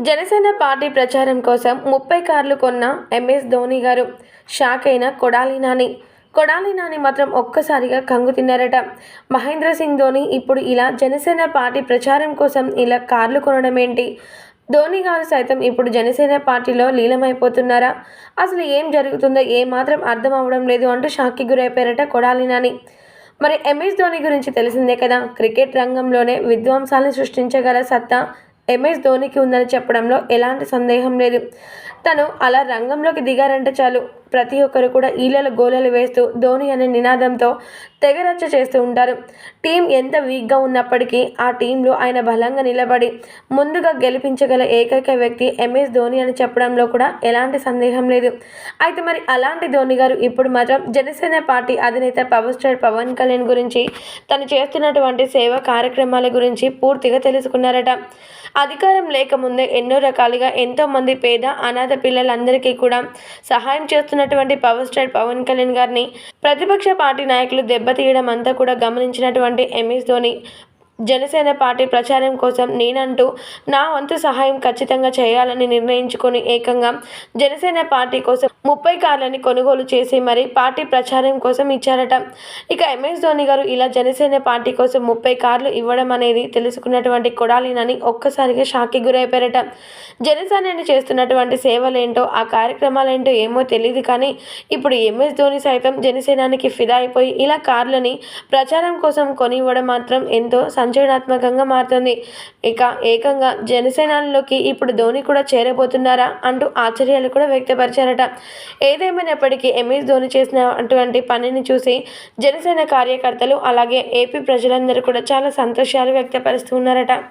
Janasena party ప్రచారం కోసం ముప్పై కార్లు కొన్న ఎంఎస్ ధోని గారు. షాక్ అయిన కొడాలి నాని. కొడాలి నాని మాత్రం ఒక్కసారిగా కంగు తిన్నారట. మహేంద్ర సింగ్ ధోని ఇప్పుడు ఇలా జనసేన పార్టీ ప్రచారం కోసం ఇలా కార్లు కొనడం ఏంటి? ధోని గారు సైతం ఇప్పుడు జనసేన పార్టీలో లీలమైపోతున్నారా అసలు ఏం జరుగుతుందో ఏమాత్రం అర్థం అవ్వడం లేదు అంటూ షాక్కి గురైపోయారట కొడాలి నాని. మరి ఎంఎస్ ధోని గురించి తెలిసిందే కదా? క్రికెట్ రంగంలోనే విధ్వంసాలను సృష్టించగల సత్తా ఎంఎస్ ధోనికి ఉందని చెప్పడంలో ఎలాంటి సందేహం లేదు. తను అలా రంగంలోకి దిగారంటే చాలు. ప్రతి ఒక్కరు కూడా ఈలలు గోలలు వేస్తూ ధోని అనే నినాదంతో తెగరచ్చ చేస్తూ ఉంటారు. టీం ఎంత వీక్గా ఉన్నప్పటికీ ఆ టీంలో ఆయన బలంగా నిలబడి ముందుగా గెలిపించగల ఏకైక వ్యక్తి ఎంఎస్ ధోని అని చెప్పడంలో కూడా ఎలాంటి సందేహం లేదు. అయితే మరి అలాంటి ధోని గారు ఇప్పుడు మాత్రం జనసేన పార్టీ అధినేత పవర్ స్టార్ పవన్ కళ్యాణ్ గురించి తను చేస్తున్నటువంటి సేవా కార్యక్రమాల గురించి పూర్తిగా తెలుసుకున్నారట. అధికారం లేకముందే ఎన్నో రకాలుగా ఎంతోమంది పేద అనాథ పిల్లలందరికీ కూడా సహాయం చేస్తున్న చేస్తున్నటువంటి పవర్ స్టార్ పవన్ కళ్యాణ్ గారిని ప్రతిపక్ష పార్టీ నాయకులు దెబ్బతీయడం అంతా కూడా గమనించినటువంటి ఎంఎస్ ధోని జనసేన పార్టీ ప్రచారం కోసం నేనంటూ నా వంతు సహాయం ఖచ్చితంగా చేయాలని నిర్ణయించుకొని ఏకంగా జనసేన పార్టీ కోసం ముప్పై కార్లని కొనుగోలు చేసి మరి పార్టీ ప్రచారం కోసం ఇచ్చారట. ఇక ఎంఎస్ ధోని గారు ఇలా జనసేన పార్టీ కోసం ముప్పై కార్లు ఇవ్వడం అనేది తెలుసుకున్నటువంటి కొడాలినని ఒక్కసారిగా షాక్కి గురైపోయారట. జనసేనని చేస్తున్నటువంటి సేవలేంటో ఆ కార్యక్రమాలేంటో ఏమో తెలియదు కానీ ఇప్పుడు ఎంఎస్ ధోని సైతం జనసేనానికి ఫిదా అయిపోయి ఇలా కార్లని ప్రచారం కోసం కొనివ్వడం మాత్రం ఎంతో సంచలనాత్మకంగా మారుతుంది. ఇక ఏకంగా జనసేనలోకి ఇప్పుడు ధోని కూడా చేరబోతున్నారా అంటూ ఆశ్చర్యాలు కూడా వ్యక్తపరిచారట. ఏదేమైనప్పటికీ ఎంఎస్ ధోని చేసిన అటువంటి పనిని చూసి జనసేన కార్యకర్తలు అలాగే ఏపీ ప్రజలందరూ కూడా చాలా సంతోషాలు వ్యక్తపరుస్తున్నారట